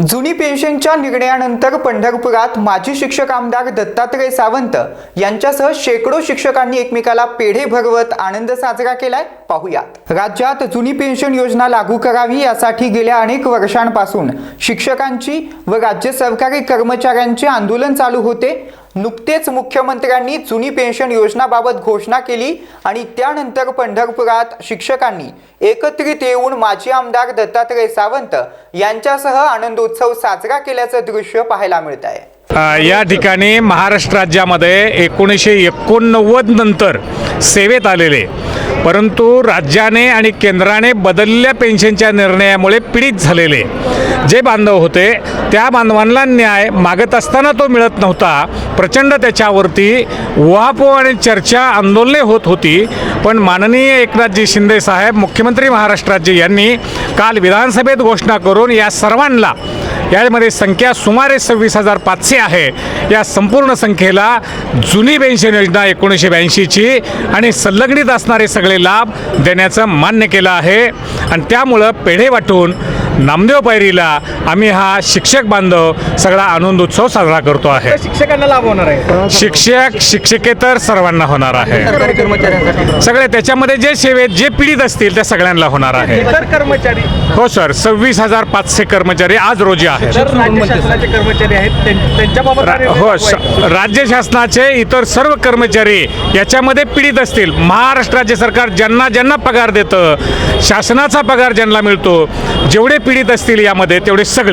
जुनी पेन्शनच्या निर्णयानंतर पंढरपुरात माजी शिक्षक आमदार दत्तात्रय सावंत यांच्यासह शेकडो शिक्षकांनी एकमेकाला पेढे भरवत आनंद साजरा केलाय. पाहुयात. राज्यात जुनी पेन्शन योजना लागू करावी यासाठी गेल्या अनेक वर्षांपासून शिक्षकांची व राज्य सरकारी कर्मचाऱ्यांचे आंदोलन चालू होते. नुकतेच मुख्यमंत्र्यांनी जुनी पेन्शन योजनाबाबत घोषणा केली आणि त्यानंतर पंढरपुरात शिक्षकांनी एकत्रित येऊन माजी आमदार दत्तात्रय सावंत यांच्यासह आनंदोत्सव साजरा केल्याचं दृश्य पाहायला मिळत आहे. या ठिकाणी महाराष्ट्र राज्यामध्ये एकोणीसशे एकोणनव्वद नंतर सेवेत आलेले परंतु राज्याने आणि केंद्राने बदलल्या पेन्शनच्या निर्णयामुळे पीडित झालेले. जे बांधव होते त्या बांधवांना न्याय मागत असताना तो मिळत नव्हता. प्रचंड त्याच्यावरती उहापोह आणि चर्चा आंदोलने होत होती. पण माननीय एकनाथजी शिंदे साहेब मुख्यमंत्री महाराष्ट्र राज्य यांनी काल विधानसभेत घोषणा करून या सर्वांना यामध्ये संख्या सुमारे सव्वीस हजार पाचशे आहे. या संपूर्ण संख्येला जुनी पेन्शन योजना एकोणीसशे ब्याऐंशीची आणि संलग्नित असणारे सगळे लाभ देण्याचं मान्य केलं आहे. आणि त्यामुळं पेढे वाटून नामदेव पैरीला आम्ही हा शिक्षक बांधव सगळा आनंदोत्सव साजरा करतो आहे. शिक्षकांना लाभ होणार आहे? शिक्षक शिक्षकेतर सर्वांना होणार आहे. सगळे त्याच्यामध्ये जे सेवेत जे पीडित असतील त्या सगळ्यांना होणार आहे. इतर कर्मचारी. हो सर. सव्वीस हजार पाचशे कर्मचारी आज रोजी आहेत. जर राज्य शासनाचे कर्मचारी आहेत हो राज्य शासनाचे इतर सर्व कर्मचारी याच्यामध्ये पीडित असतील. महाराष्ट्र राज्य सरकार ज्यांना ज्यांना पगार देतं शासनाचा पगार ज्यांना मिळतो जेवढे पीडित असतील यामध्ये तेवढे सगळे.